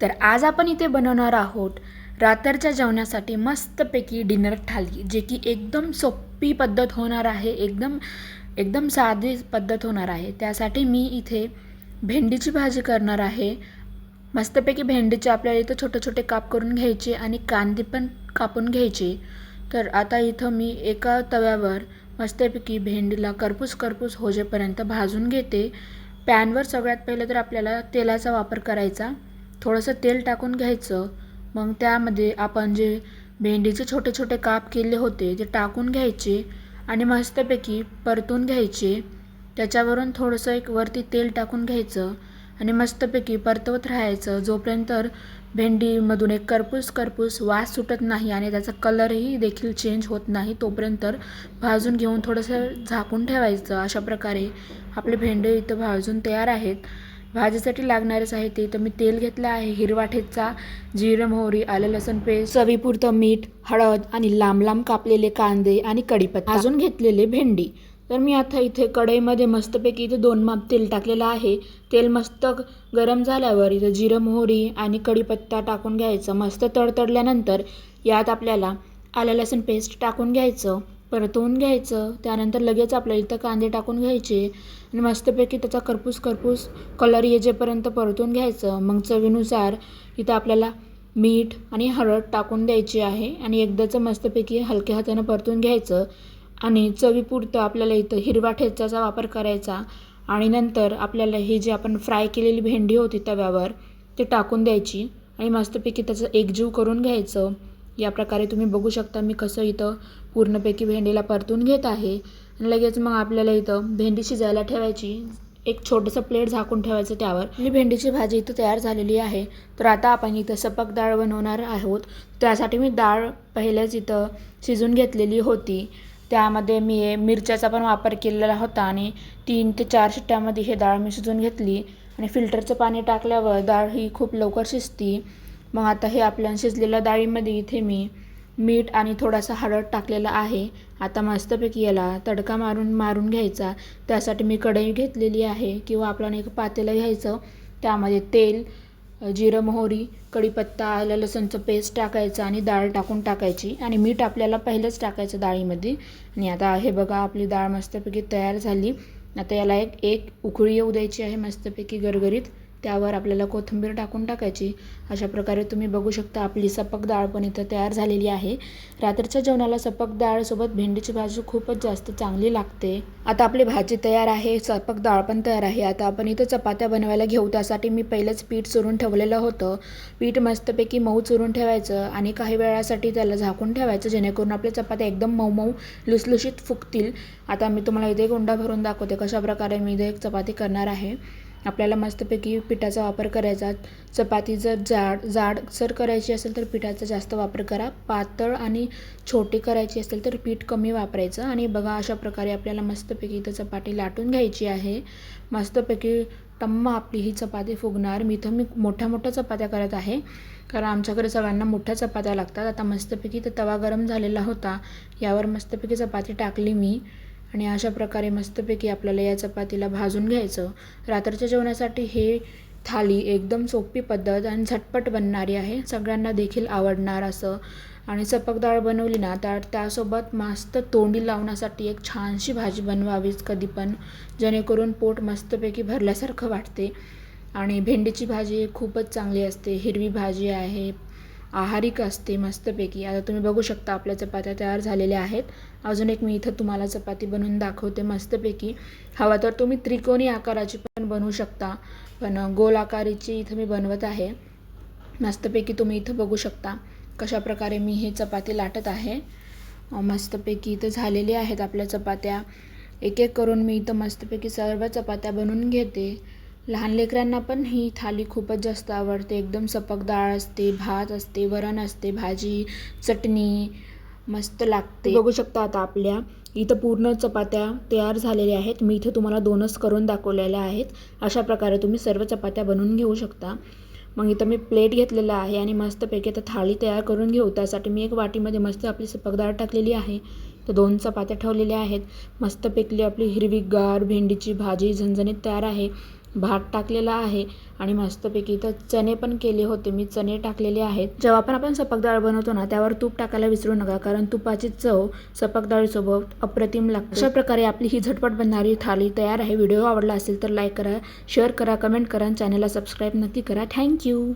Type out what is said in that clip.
तर आज आपण इथे बनवणार आहोत रात्रीच्या जेवणासाठी मस्तपैकी डिनर थाली जे की एकदम सोपी पद्धत होणार आहे एकदम एकदम साधी पद्धत होणार आहे. त्यासाठी मी इथे भेंडीची भाजी करणार आहे. मस्तपैकी भेंडीचे आपल्याला इथं छोटे छोटे काप करून घ्यायचे आणि कांदे पण कापून घ्यायचे. तर आता इथं मी एका तव्यावर मस्तपैकी भेंडीला करपूस करपूस होजेपर्यंत भाजून घेते. पॅनवर सगळ्यात पहिले तर आपल्याला तेलाचा वापर करायचा. थोडंसं तेल टाकून घ्यायचं. मग त्यामध्ये आपण जे भेंडीचे छोटे छोटे काप केले होते ते टाकून घ्यायचे आणि मस्तपैकी परतून घ्यायचे. त्याच्यावरून थोडंसं एक वरती तेल टाकून घ्यायचं आणि मस्तपैकी परतवत राहायचं. जोपर्यंत भेंडीमधून एक करपूस करपूस वास सुटत नाही आणि त्याचा कलरही देखील चेंज होत नाही तोपर्यंत भाजून घेऊन थोडंसं झाकून ठेवायचं. अशा प्रकारे आपले भेंडे इथं भाजून तयार आहेत. भाजीसाठी लागणारे साहित्य इथं मी तेल घेतलं आहे हिरवा ठेचा जिरं मोहरी आलं लसूण पेस्ट चवीपुरतं मीठ हळद आणि लांब लांब कापलेले कांदे आणि कढीपत्ता. भाजून घेतलेले भेंडी. तर मी आता इथे कढईमध्ये मस्तपैकी इथे दोन माप तेल टाकलेलं आहे. तेल मस्त गरम झाल्यावर इथं जिरं मोहरी आणि कढीपत्ता टाकून घ्यायचं. मस्त तडतडल्यानंतर यात आपल्याला आलं लसूण पेस्ट टाकून घ्यायचं. परतवून घ्यायचं. त्यानंतर लगेच आपल्याला इथं कांदे टाकून घ्यायचे आणि मस्तपैकी त्याचा करपूस करपूस कलर येजेपर्यंत परतून घ्यायचं. मग चवीनुसार इथं आपल्याला मीठ आणि हळद टाकून द्यायची आहे आणि एकदाचं मस्तपैकी हलक्या हातानं परतून घ्यायचं आणि चवीपुरतं आपल्याला इथं हिरवा ठेचाचा वापर करायचा आणि नंतर आपल्याला ही जी आपण फ्राय केलेली भेंडी होती तव्यावर ते टाकून द्यायची आणि मस्तपैकी त्याचं एकजीव करून घ्यायचं. या प्रकारे तुम्ही बघू शकता मी कसं इथं पूर्णपैकी भेंडीला परतून घेत आहे. आणि लगेच मग आपल्याला इथं भेंडी शिजायला ठेवायची एक छोटंसं प्लेट झाकून ठेवायचं त्यावर. ही भेंडीची भाजी इथं तयार झालेली आहे. तर आता आपण इथं सपक डाळ बनवणार आहोत. त्यासाठी मी डाळ पहिल्याच इथं शिजून घेतलेली होती. त्यामध्ये मी मिरच्याचा पण वापर केलेला होता आणि तीन ते चार शिट्ट्यामध्ये हे डाळ मी शिजून घेतली. आणि फिल्टरचं पाणी टाकल्यावर डाळ ही खूप लवकर शिजती. मग आता हे आपल्या शिजलेल्या डाळीमध्ये इथे मी मीठ आणि थोडासा हळद टाकलेला आहे. आता मस्तपैकी याला तडका मारून मारून घ्यायचा. त्यासाठी मी कढई घेतलेली आहे किंवा आपल्याला एक पातेलं घ्यायचं. त्यामध्ये तेल जिरं मोहरी कढीपत्ता आलं लसूणचं पेस्ट टाकायचं आणि डाळ टाकून टाकायची. आणि मीठ आपल्याला पहिलंच टाकायचं डाळीमध्ये. आणि आता हे बघा आपली डाळ मस्तपैकी तयार झाली. आता याला एक एक उकळी येऊ द्यायची आहे मस्तपैकी गरगरीत त्यावर आपल्याला कोथिंबीर टाकून टाकायची. अशा प्रकारे तुम्ही बघू शकता आपली सपक डाळ पण इथं तयार झालेली आहे. रात्रीच्या जेवणाला सपक डाळसोबत भेंडीची भाजी खूपच जास्त चांगली लागते. आता आपली भाजी तयार आहे सपक डाळ पण तयार आहे. आता आपण इथं चपात्या बनवायला घेऊ त्यासाठी मी पहिलंच पीठ चुरून ठेवलेलं होतं. पीठ मस्तपैकी मऊ चुरून ठेवायचं आणि काही वेळासाठी त्याला झाकून ठेवायचं जेणेकरून आपल्या चपात्या एकदम मऊ मऊ लुसलुशीत फुगतील. आता मी तुम्हाला इथे गुंडा भरून दाखवते कशाप्रकारे मी इथे एक चपाती करणार आहे. आपल्याला मस्तपैकी पिठाचा वापर करायचा. चपाती जर जाड जाड जर करायची असेल तर पिठाचा जास्त वापर करा. पातळ आणि छोटी करायची असेल तर पीठ कमी वापरायचं. आणि बघा अशा प्रकारे आपल्याला मस्तपैकी इथं चपाती लाटून घ्यायची आहे. मस्तपैकी टम्म आपली ही चपाती फुगणार. मी इथं मी मोठ्या मोठ्या चपात्या करत आहे. कारण आमच्याकडे सगळ्यांना मोठ्या चपात्या लागतात. आता मस्तपैकी तर तवा गरम झालेला होता. यावर मस्तपैकी चपाती टाकली मी. आणि अशा प्रकारे मस्तपैकी आपल्याला या चपातीला भाजून घ्यायचं. रात्रीच्या जेवणासाठी हे थाली एकदम सोपी पद्धत आणि झटपट बनणारी आहे. सगळ्यांना देखील आवडणार असं. आणि सपक डाळ बनवली ना तर त्यासोबत मस्त तोंडी लावण्यासाठी एक छानशी भाजी बनवावीच कधी पण. जेणेकरून पोट मस्तपैकी भरल्यासारखं वाटते. आणि भेंडीची भाजी खूपच चांगली असते. हिरवी भाजी आहे. आहारिक असते मस्तपैकी. आता तुम्ही बघू शकता आपल्या चपात्या तयार झालेल्या आहेत. अजून एक मी इथं तुम्हाला चपाती बनवून दाखवते मस्तपैकी. हवा तर तुम्ही त्रिकोणी आकाराची पण बनवू शकता पण गोल आकाराची इथं मी बनवत आहे. मस्तपैकी तुम्ही इथं बघू शकता कशा प्रकारे मी हे चपाती लाटत आहे. मस्तपैकी इथं झालेले आहेत आपल्या चपात्या. एक एक करून मी इथं मस्तपैकी सर्व चपात्या बनवून घेते. लहान लेकरांना पण ही थाली खूपच जास्त आवडते. एकदम सपक डाळ असते भात असते वरण असते भाजी चटणी मस्त लागते. बघू शकता आता आपल्या इथं पूर्ण चपात्या तयार झालेल्या आहेत. मी इथं तुम्हाला दोनच करून दाखवलेल्या आहेत. अशा प्रकारे तुम्ही सर्व चपात्या बनवून घेऊ शकता. मग इथं मी प्लेट घेतलेला आहे आणि मस्तपैकी आता थाळी तयार करून घेऊ. त्यासाठी मी एक वाटीमध्ये मस्त आपली सपक टाकलेली आहे. तर दोन चपात्या ठेवलेल्या आहेत. मस्तपैकी आपली हिरवीगार भेंडीची भाजी झणझणीत तयार आहे. भात टाकलेला आहे आणि मस्तपैकी इथं चणे पण केले होते. मी चणे टाकलेले आहेत. जेव्हा पण आपण सपक डाळ बनवतो ना त्यावर तूप टाकायला विसरू नका कारण तुपाची चव सपक डाळीसोबत अप्रतिम लागते. अशा प्रकारे आपली ही झटपट बनणारी थाली तयार आहे. व्हिडिओ आवडला असेल तर लाईक करा शेअर करा कमेंट करा आणि चॅनलला सबस्क्राईब नक्की करा. थँक्यू.